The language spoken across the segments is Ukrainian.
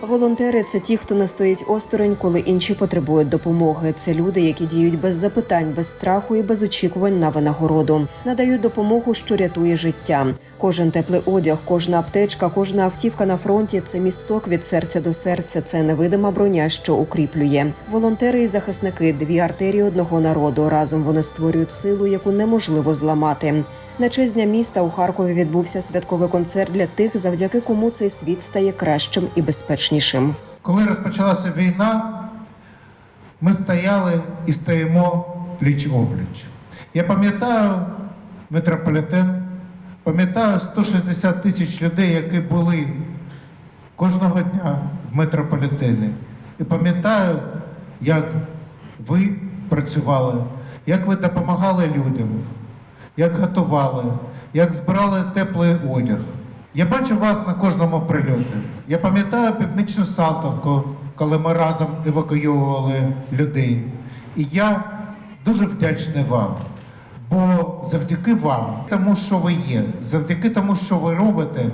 Волонтери це ті, хто не стоїть осторонь, коли інші потребують допомоги. Це люди, які діють без запитань, без страху і без очікувань на винагороду. Надають допомогу, що рятує життя. Кожен теплий одяг, кожна аптечка, кожна автівка на фронті це місток від серця до серця. Це невидима броня, що укріплює. Волонтери і захисники дві артерії одного народу. Разом вони створюють силу, яку неможливо зламати. На честь дня міста у Харкові відбувся святковий концерт для тих, завдяки кому цей світ стає кращим і безпечнішим. Коли розпочалася війна, ми стояли і стоїмо пліч опліч. Я пам'ятаю метрополітен, пам'ятаю 160 тисяч людей, які були кожного дня в метрополітені. І пам'ятаю, як ви працювали, як ви допомагали людям, як готували, як збирали теплий одяг. Я бачу вас на кожному прильоті. Я пам'ятаю північну Салтовку, коли ми разом евакуювали людей. І я дуже вдячний вам. Бо завдяки вам, тому що ви є, завдяки тому, що ви робите,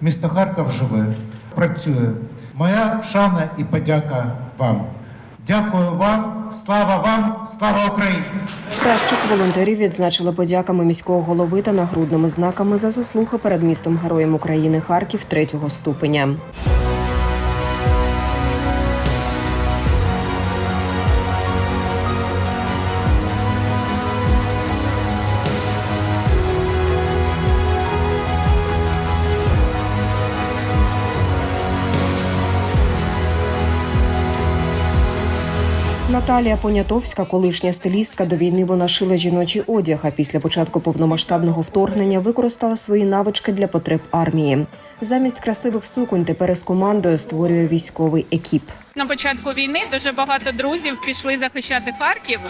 місто Харків живе, працює. Моя шана і подяка вам. Дякую вам, слава вам, слава Україні! Кращих волонтерів відзначили подяками міського голови та нагрудними знаками за заслуги перед містом Героєм України Харків третього ступеня. Наталія Понятовська, колишня стилістка, до війни вона шила жіночий одяг. А після початку повномасштабного вторгнення використала свої навички для потреб армії. Замість красивих суконь тепер із командою створює військовий екіп. На початку війни дуже багато друзів пішли захищати Харків,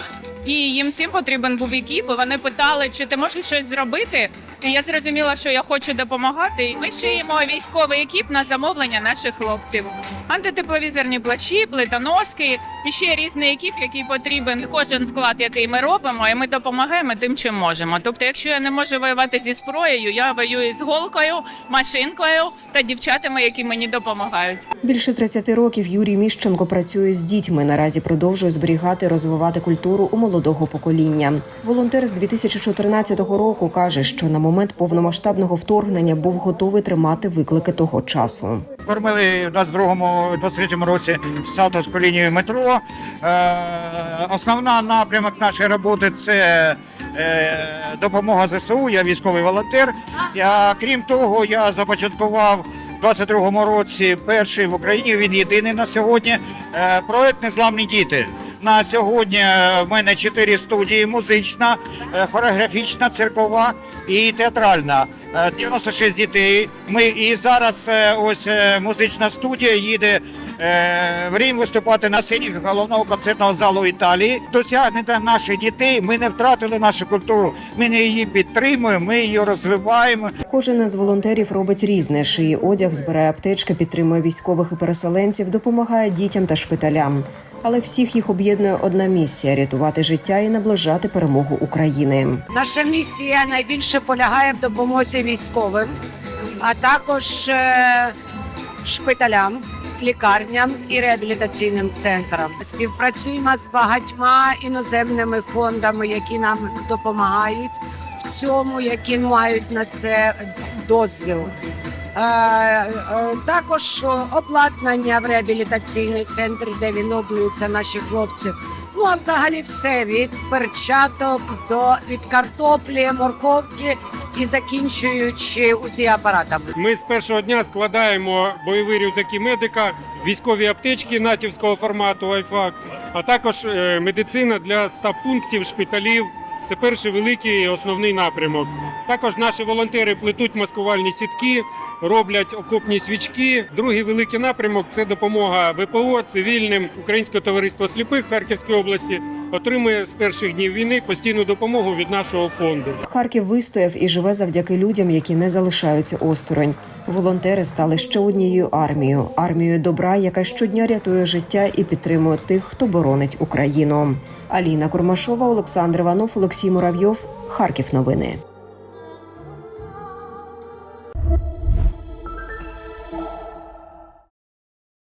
і їм всім потрібен був екіп. Вони питали, чи ти можеш щось зробити. І я зрозуміла, що я хочу допомагати. І ми шиємо військовий екіп на замовлення наших хлопців. Антитепловізорні плащі, плитоноски і ще різний екіп, який потрібен. Кожен вклад, який ми робимо, і ми допомагаємо тим, чим можемо. Тобто, якщо я не можу воювати зі зброєю, я воюю з голкою, машинкою та дівчатами, які мені допомагають. Більше 30 років Юрій Міщенко працює з дітьми. Наразі продовжує зберігати, розвивати культуру у молодого покоління. Волонтер з 2014 року каже, що на момент повномасштабного вторгнення був готовий тримати виклики того часу. Кормили в 22-му, 23-му році Салтовську лінію метро. Е, основна напрямок нашої роботи це допомога ЗСУ. Я військовий волонтер. Я, крім того, я започаткував у 22-му році перший в Україні. Він єдиний на сьогодні. Е, проект Незламні діти. На сьогодні е, в мене чотири студії: музична, е, хореографічна, циркова і театральна. Е, 96 дітей. Ми і зараз е, ось е, музична студія їде е, в Рім виступати на сцені головного концертного залу Італії. Досягнення наших дітей. Ми не втратили нашу культуру. Ми не її підтримуємо, ми її розвиваємо. Кожен із волонтерів робить різне: шиє одяг, збирає аптечки, підтримує військових і переселенців, допомагає дітям та шпиталям. Але всіх їх об'єднує одна місія рятувати життя і наближати перемогу України. Наша місія найбільше полягає в допомозі військовим, а також е, шпиталям, лікарням і реабілітаційним центрам. Співпрацюємо з багатьма іноземними фондами, які нам допомагають в цьому, які мають на це дозвіл. Е, е, Також обладнання в реабілітаційний центр, де відновлюються наші хлопці. Ну а взагалі все від перчаток до від картоплі, морковки і закінчуючи усі апаратами. Ми з першого дня складаємо бойові рюкзаки медика, військові аптечки натівського формату «Айфак», а також е, медицина для 100 пунктів шпиталів. Це перший великий основний напрямок. Також наші волонтери плетуть маскувальні сітки, роблять окопні свічки. Другий великий напрямок це допомога ВПО цивільним. Українське товариство сліпих Харківської області отримує з перших днів війни постійну допомогу від нашого фонду. Харків вистояв і живе завдяки людям, які не залишаються осторонь. Волонтери стали ще однією армією армією добра, яка щодня рятує життя і підтримує тих, хто боронить Україну. Аліна Курмашова, Олександр Іванов, Олексій Муравйов. Харків новини.